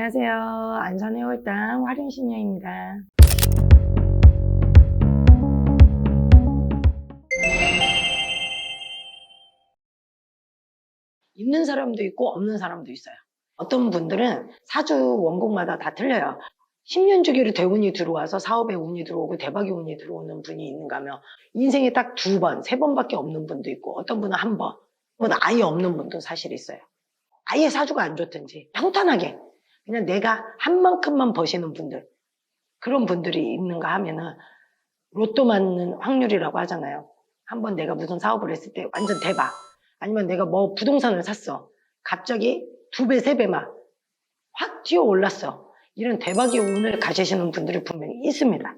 안녕하세요. 안산의 홀당 화륜신녀입니다. 있는 사람도 있고 없는 사람도 있어요. 어떤 분들은 사주 원곡마다 다 틀려요. 10년 주기로 대운이 들어와서 사업에 운이 들어오고 대박의 운이 들어오는 분이 있는가 하면 인생에 딱 두 번, 세 번밖에 없는 분도 있고 어떤 분은 한 번, 뭐 아예 없는 분도 사실 있어요. 아예 사주가 안 좋든지 평탄하게 그냥 내가 한 만큼만 버시는 분들 그런 분들이 있는가 하면은 로또 맞는 확률이라고 하잖아요. 한번 내가 무슨 사업을 했을 때 완전 대박 아니면 내가 뭐 부동산을 샀어 갑자기 두 배, 세 배만 확 튀어 올랐어 이런 대박의 운을 가지시는 분들이 분명히 있습니다.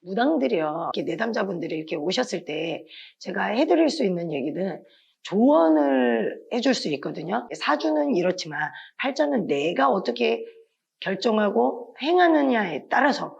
무당들이요. 이렇게 내담자분들이 이렇게 오셨을 때 제가 해드릴 수 있는 얘기는 조언을 해줄 수 있거든요. 사주는 이렇지만 팔자는 내가 어떻게 결정하고 행하느냐에 따라서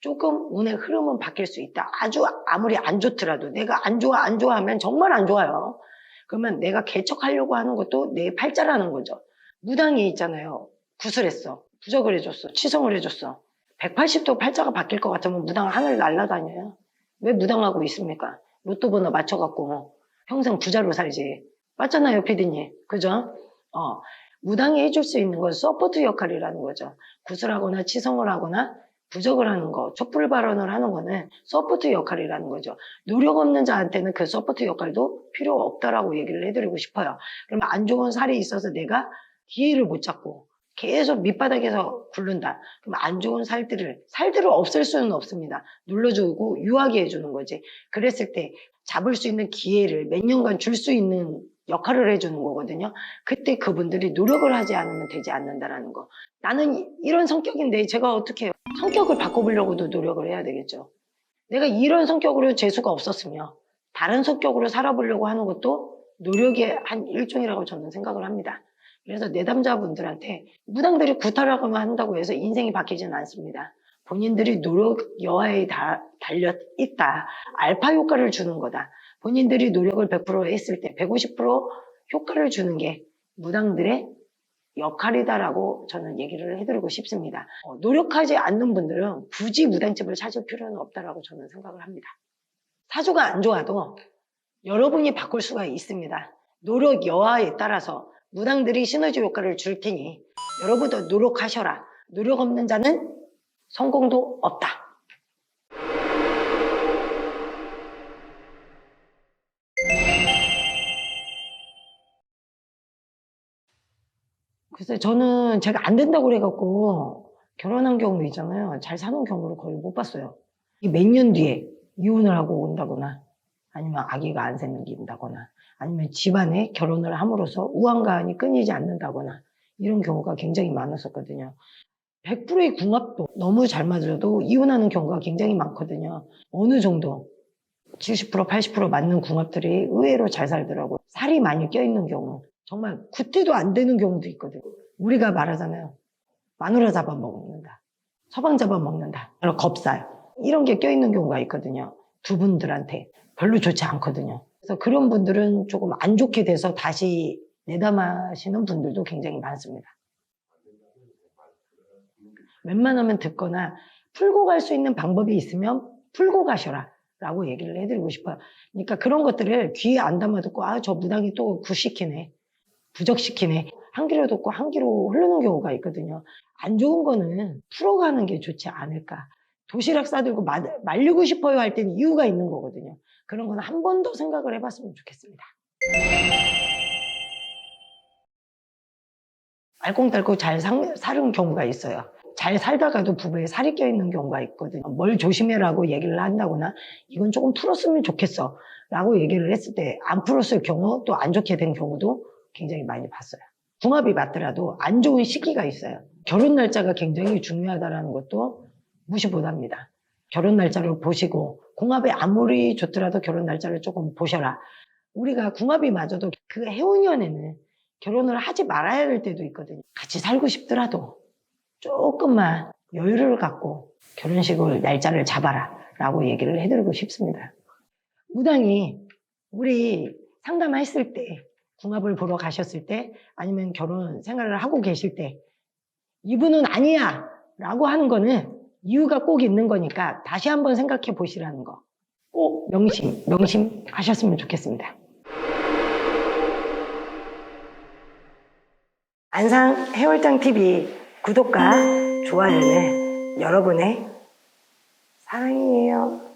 조금 운의 흐름은 바뀔 수 있다. 아주 아무리 안 좋더라도 내가 안 좋아 안 좋아하면 정말 안 좋아요. 그러면 내가 개척하려고 하는 것도 내 팔자라는 거죠. 무당이 있잖아요. 구슬했어. 부적을 해줬어. 치성을 해줬어. 180도 팔자가 바뀔 것 같으면 무당 하늘 날아다녀요. 왜 무당하고 있습니까? 로또 번호 맞춰갖고 평생 부자로 살지. 맞잖아요, 피디님. 그죠? 어, 무당이 해줄 수 있는 건 서포트 역할이라는 거죠. 구슬하거나 치성을 하거나 부적을 하는 거, 촛불 발언을 하는 거는 서포트 역할이라는 거죠. 노력 없는 자한테는 그 서포트 역할도 필요 없다라고 얘기를 해드리고 싶어요. 그러면 안 좋은 살이 있어서 내가 기회를 못 잡고 계속 밑바닥에서 굴른다. 그럼 안 좋은 살들을, 살들을 없앨 수는 없습니다. 눌러주고 유하게 해주는 거지. 그랬을 때 잡을 수 있는 기회를 몇 년간 줄 수 있는 역할을 해주는 거거든요. 그때 그분들이 노력을 하지 않으면 되지 않는다라는 거. 나는 이- 이런 성격인데 제가 어떻게 해요? 성격을 바꿔보려고도 노력을 해야 되겠죠. 내가 이런 성격으로 재수가 없었으면 다른 성격으로 살아보려고 하는 것도 노력의 한 일종이라고 저는 생각을 합니다. 그래서 내담자분들한테 무당들이 구타라고만 한다고 해서 인생이 바뀌지는 않습니다. 본인들이 노력 여하에 다 달려 있다. 알파 효과를 주는 거다. 본인들이 노력을 100% 했을 때 150% 효과를 주는 게 무당들의 역할이다라고 저는 얘기를 해드리고 싶습니다. 어, 노력하지 않는 분들은 굳이 무당집을 찾을 필요는 없다라고 저는 생각을 합니다. 사주가 안 좋아도 여러분이 바꿀 수가 있습니다. 노력 여하에 따라서 무당들이 시너지 효과를 줄 테니 여러분도 노력하셔라. 노력 없는 자는 성공도 없다. 그래서 저는 제가 안 된다고 그래갖고 결혼한 경우 있잖아요. 잘 사는 경우를 거의 못 봤어요. 몇 년 뒤에 이혼을 하고 온다거나 아니면 아기가 안 생긴다거나 아니면 집안에 결혼을 함으로써 우환가안이 끊이지 않는다거나 이런 경우가 굉장히 많았었거든요. 100%의 궁합도 너무 잘 맞아도 이혼하는 경우가 굉장히 많거든요. 어느 정도 70% 80% 맞는 궁합들이 의외로 잘 살더라고요. 살이 많이 껴있는 경우 정말 구태도 안 되는 경우도 있거든요. 우리가 말하잖아요. 마누라 잡아먹는다. 서방 잡아먹는다. 겁살. 이런 게 껴있는 경우가 있거든요. 두 분들한테 별로 좋지 않거든요. 그래서 그런 분들은 조금 안 좋게 돼서 다시 내담하시는 분들도 굉장히 많습니다. 웬만하면 듣거나 풀고 갈 수 있는 방법이 있으면 풀고 가셔라. 라고 얘기를 해드리고 싶어요. 그러니까 그런 것들을 귀에 안 담아 듣고, 아, 저 무당이 또 구시키네. 부적시키네. 한 귀로 듣고 한 귀로 흐르는 경우가 있거든요. 안 좋은 거는 풀어가는 게 좋지 않을까. 도시락 싸들고 마- 말리고 싶어요 할 때는 이유가 있는 거거든요. 그런 건 한 번 더 생각을 해봤으면 좋겠습니다. 알콩달콩 잘 상- 사는 경우가 있어요. 잘 살다가도 부부에 살이 껴있는 경우가 있거든요. 뭘 조심해라고 얘기를 한다거나 이건 조금 풀었으면 좋겠어 라고 얘기를 했을 때 안 풀었을 경우 또 안 좋게 된 경우도 굉장히 많이 봤어요. 궁합이 맞더라도 안 좋은 시기가 있어요. 결혼 날짜가 굉장히 중요하다는 것도 무시 못합니다. 결혼 날짜를 보시고 궁합이 아무리 좋더라도 결혼 날짜를 조금 보셔라. 우리가 궁합이 맞아도 그 해운년에는 결혼을 하지 말아야 될 때도 있거든요. 같이 살고 싶더라도 조금만 여유를 갖고 결혼식을 날짜를 잡아라 라고 얘기를 해드리고 싶습니다. 무당이 우리 상담했을 때 궁합을 보러 가셨을 때 아니면 결혼 생활을 하고 계실 때 이분은 아니야 라고 하는 거는 이유가 꼭 있는 거니까 다시 한번 생각해 보시라는 거. 꼭 명심, 명심 하셨으면 좋겠습니다. 안상 해월장 TV 구독과 좋아요는 여러분의 사랑이에요.